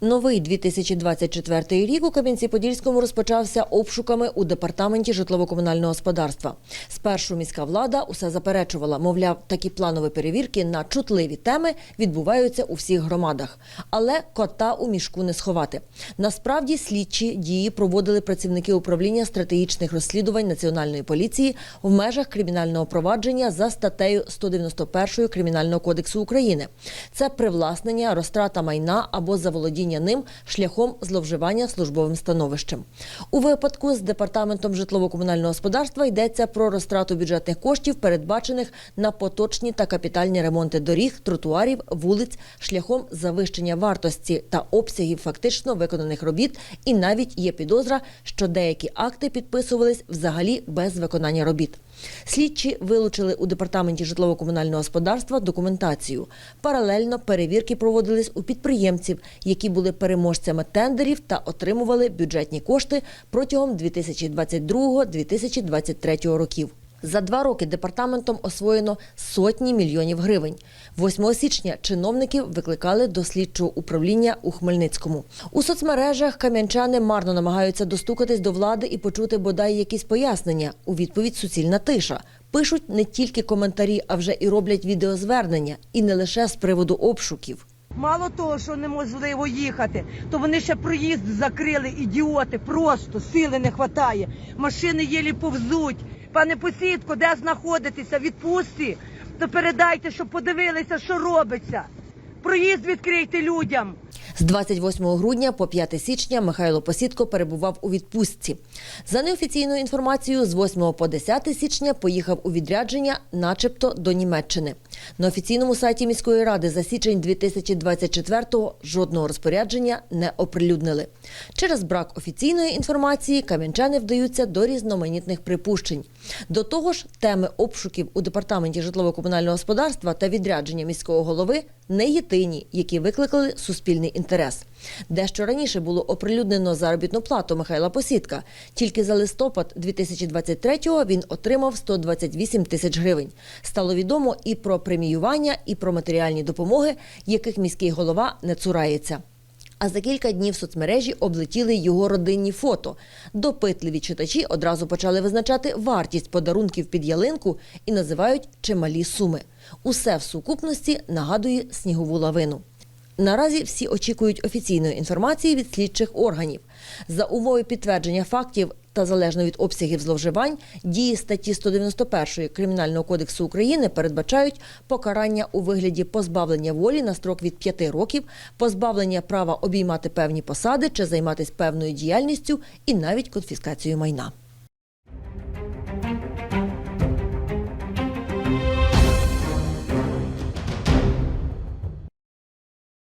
Новий 2024 рік у Кам'янці-Подільському розпочався обшуками у департаменті житлово-комунального господарства. Спершу міська влада усе заперечувала, мовляв, такі планові перевірки на чутливі теми відбуваються у всіх громадах. Але кота у мішку не сховати. Насправді слідчі дії проводили працівники управління стратегічних розслідувань національної поліції в межах кримінального провадження за статтею 191 Кримінального кодексу України. Це привласнення, розтрата майна або заволодіння ним шляхом зловживання службовим становищем. У випадку з департаментом житлово-комунального господарства йдеться про розтрату бюджетних коштів, передбачених на поточні та капітальні ремонти доріг, тротуарів, вулиць шляхом завищення вартості та обсягів фактично виконаних робіт. І навіть є підозра, що деякі акти підписувались взагалі без виконання робіт. Слідчі вилучили у департаменті житлово-комунального господарства документацію. Паралельно перевірки проводились у підприємців, які були переможцями тендерів та отримували бюджетні кошти протягом 2022-2023 років. За два роки департаментом освоєно сотні мільйонів гривень. 8 січня чиновників викликали до слідчого управління у Хмельницькому. У соцмережах кам'янчани марно намагаються достукатись до влади і почути бодай якісь пояснення. У відповідь суцільна тиша. Пишуть не тільки коментарі, а вже і роблять відеозвернення, і не лише з приводу обшуків. Мало того, що неможливо їхати, то вони ще проїзд закрили, ідіоти, просто сили не вистачає. Машини єлі повзуть. Пане посідко, де знаходитеся? Відпустці, то передайте, щоб подивилися, що робиться. Проїзд відкрийте людям. З 28 грудня по 5 січня Михайло Посідко перебував у відпустці. За неофіційною інформацією, з 8 по 10 січня поїхав у відрядження, начебто до Німеччини. На офіційному сайті міської ради за січень 2024-го жодного розпорядження не оприлюднили. Через брак офіційної інформації кам'янчани вдаються до різноманітних припущень. До того ж, теми обшуків у департаменті житлово-комунального господарства та відрядження міського голови не єдині, які викликали суспільний інтерес. Дещо раніше було оприлюднено заробітну плату Михайла Посідка. Тільки за листопад 2023-го він отримав 128 тисяч гривень. Стало відомо і про преміювання, і про матеріальні допомоги, яких міський голова не цурається. А за кілька днів соцмережі облетіли його родинні фото. Допитливі читачі одразу почали визначати вартість подарунків під ялинку і називають чималі суми. Усе в сукупності нагадує снігову лавину. Наразі всі очікують офіційної інформації від слідчих органів. За умови підтвердження фактів та залежно від обсягів зловживань, дії статті 191 Кримінального кодексу України передбачають покарання у вигляді позбавлення волі на строк від 5 років, позбавлення права обіймати певні посади чи займатися певною діяльністю і навіть конфіскацію майна.